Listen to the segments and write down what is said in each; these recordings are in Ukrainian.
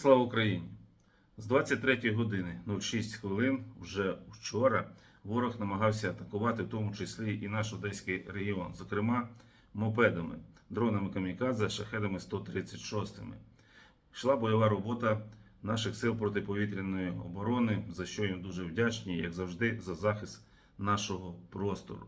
Слава Україні! З 23 години 06 хвилин вже вчора ворог намагався атакувати, в тому числі і наш одеський регіон, зокрема мопедами, дронами камікадзе, шахедами 136. Йшла бойова робота наших сил протиповітряної оборони, за що їм дуже вдячні, як завжди, за захист нашого простору.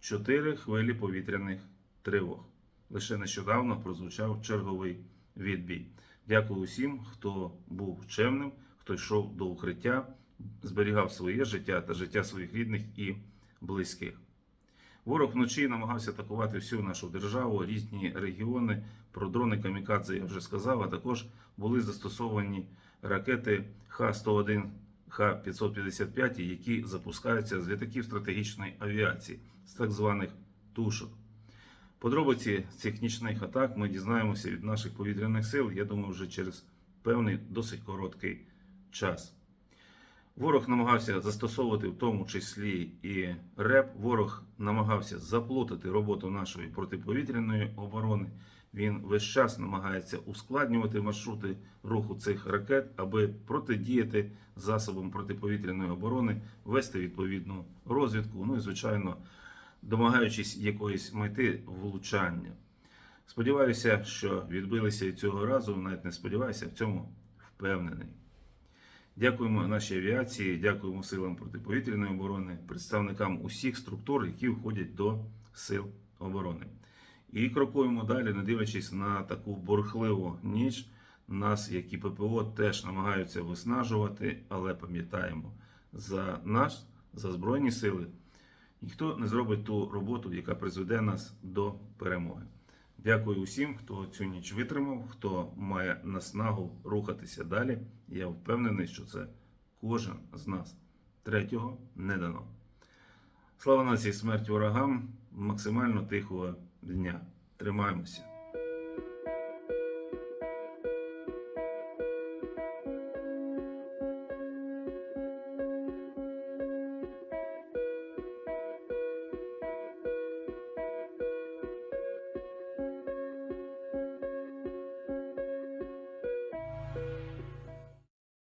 Чотири хвилі повітряних тривог. Лише нещодавно прозвучав черговий відбій. Дякую усім, хто був чемним, хто йшов до укриття, зберігав своє життя та життя своїх рідних і близьких. Ворог вночі намагався атакувати всю нашу державу, різні регіони. Про дрони камікадзе я вже сказав, а також були застосовані ракети Х-101, Х-555, які запускаються з літаків стратегічної авіації, з так званих тушок. Подробиці цих нічних атак ми дізнаємося від наших повітряних сил, я думаю, вже через певний досить короткий час. Ворог намагався застосовувати в тому числі і РЕП. Ворог намагався заплутати роботу нашої протиповітряної оборони. Він весь час намагається ускладнювати маршрути руху цих ракет, аби протидіяти засобам протиповітряної оборони, вести відповідну розвідку. Ну і звичайно, домагаючись якоїсь мети влучання. Сподіваюся, що відбилися і цього разу. Навіть не сподіваюся, в цьому впевнений. Дякуємо нашій авіації, дякуємо силам протиповітряної оборони, представникам усіх структур, які входять до сил оборони. І крокуємо далі, не дивлячись на таку бурхливу ніч. Нас, як і ППО, теж намагаються виснажувати, але пам'ятаємо, за нас, за Збройні сили, ніхто не зробить ту роботу, яка призведе нас до перемоги. Дякую усім, хто цю ніч витримав, хто має наснагу рухатися далі. Я впевнений, що це кожен з нас. Третього не дано. Слава нації, смерть ворогам, максимально тихого дня. Тримаємося.